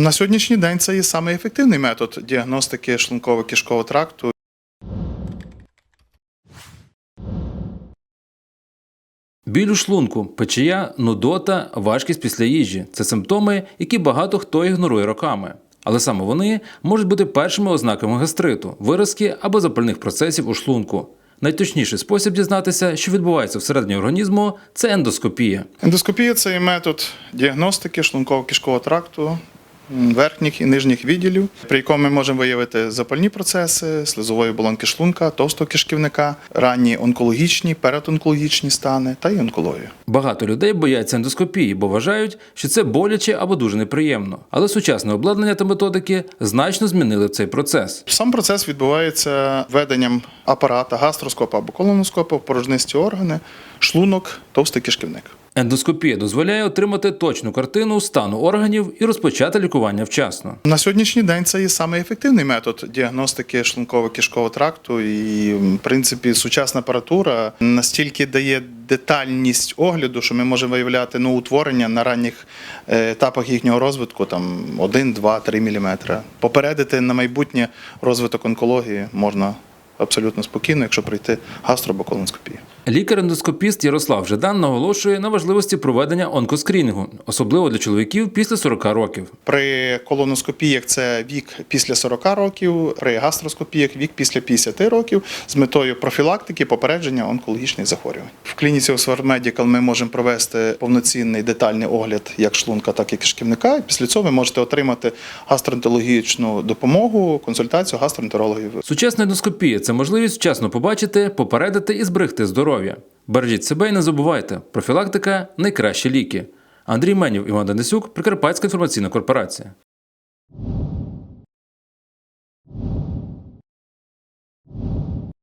На сьогоднішній день це є саме ефективний метод діагностики шлунково-кишкового тракту. Біль у шлунку, печія, нудота, важкість після їжі це симптоми, які багато хто ігнорує роками. Але саме вони можуть бути першими ознаками гастриту, виразки або запальних процесів у шлунку. Найточніший спосіб дізнатися, що відбувається всередині організму, це ендоскопія. Ендоскопія це є метод діагностики шлунково-кишкового тракту верхніх і нижніх відділів, при якому ми можемо виявити запальні процеси слизової оболонки шлунка, товстого кишківника, ранні онкологічні, передонкологічні стани та й онкологію. Багато людей бояться ендоскопії, бо вважають, що це боляче або дуже неприємно. Але сучасне обладнання та методики значно змінили цей процес. Сам процес відбувається введенням апарата гастроскопа або колоноскопа в порожнисті органи, шлунок, товстий кишківник. Ендоскопія дозволяє отримати точну картину стану органів і розпочати лікування вчасно. На сьогоднішній день це є саме ефективний метод діагностики шлунково-кишкового тракту. І, в принципі, сучасна апаратура настільки дає детальність огляду, що ми можемо виявляти ну, утворення на ранніх е, етапах їхнього розвитку, там 1, 2, 3 мм. Попередити на майбутнє розвиток онкології можна абсолютно спокійно, якщо пройти гастробоколоноскопію. Лікар-ендоскопіст Ярослав Жедан наголошує на важливості проведення онкоскрінінгу, особливо для чоловіків після 40 років. При колоноскопіях це вік після 40 років, при гастроскопіях вік після 50 років з метою профілактики, попередження онкологічних захворювань. В клініці Medical ми можемо провести повноцінний детальний огляд як шлунка, так і кишківника. Після цього ви можете отримати гастроентерологічну допомогу, консультацію гастроентерологів. Сучасна ендоскопія це можливість вчасно побачити, попередити і зберегти здоров'я. Бережіть себе і не забувайте, профілактика найкращі ліки. Андрій Менів, Іван Денисюк, Прикарпатська інформаційна корпорація.